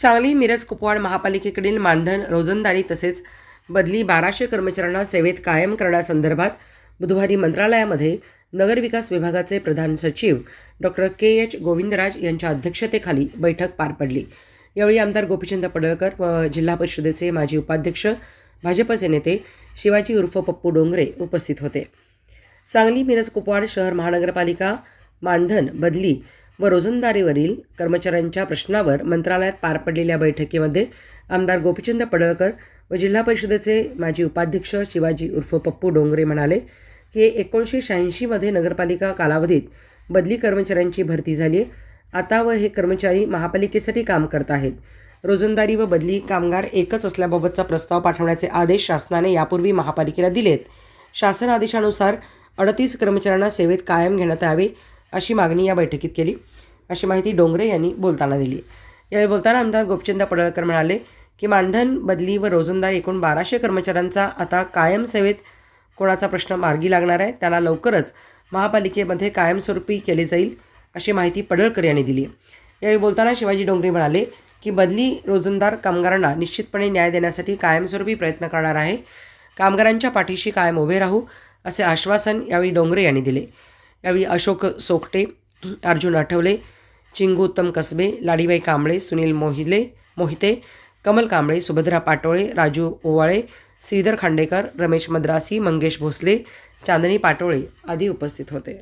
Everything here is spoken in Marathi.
सांगली मिरज कुपवाड महापालिकेकडील मानधन रोजंदारी तसेच बदली बाराशे कर्मचाऱ्यांना सेवेत कायम करण्यासंदर्भात बुधवारी मंत्रालयामध्ये नगरविकास विभागाचे प्रधान सचिव डॉक्टर के. एच. गोविंदराज यांच्या अध्यक्षतेखाली बैठक पार पडली. यावेळी आमदार गोपीचंद पडळकर व जिल्हा परिषदेचे माजी उपाध्यक्ष भाजपचे नेते शिवाजी उर्फ पप्पू डोंगरे उपस्थित होते. सांगली मिरज कुपवाड शहर महानगरपालिका मानधन बदली व रोजंदारीवरील कर्मचाऱ्यांच्या प्रश्नावर मंत्रालयात पार पडलेल्या बैठकीमध्ये आमदार गोपीचंद पडळकर व जिल्हा परिषदेचे माजी उपाध्यक्ष शिवाजी उर्फ पप्पू डोंगरे म्हणाले की एकोणीसशे शहाऐंशीमध्ये नगरपालिका कालावधीत बदली कर्मचाऱ्यांची भरती झाली आहे. आता व हे कर्मचारी महापालिकेसाठी काम करत आहेत. रोजंदारी व बदली कामगार एकच असल्याबाबतचा प्रस्ताव पाठवण्याचे आदेश शासनाने यापूर्वी महापालिकेला दिलेत. शासन आदेशानुसार अडतीस कर्मचाऱ्यांना सेवेत कायम घेण्यात यावे अशी मागणी या बैठकीत केली. अशी माहिती डोंगरे यांनी बोलताना दिली. यावेळी बोलताना आमदार गोपचंद पडळकर म्हणाले की मानधन बदली व रोजंदार एकूण बाराशे कर्मचाऱ्यांचा आता कायम सेवेत कोणाचा प्रश्न मार्गी लागणार आहे त्यांना लवकरच महापालिकेमध्ये कायमस्वरूपी केले जाईल अशी माहिती पडळकर यांनी दिली. यावेळी बोलताना शिवाजी डोंगरे म्हणाले की बदली रोजंदार कामगारांना निश्चितपणे न्याय देण्यासाठी कायमस्वरूपी प्रयत्न करणार आहे कामगारांच्या पाठीशी कायम उभे राहू असे आश्वासन यावेळी डोंगरे यांनी दिले. यावेळी अशोक सोकटे अर्जुन आठवले चिंगू उत्तम कसबे लाडीबाई कांबळे सुनील मोहिले मोहिते कमल कांबळे सुभद्रा पाटोळे राजू ओवाळे श्रीधर खांडेकर रमेश मद्रासी मंगेश भोसले चांदणी पाटोळे आदी उपस्थित होते.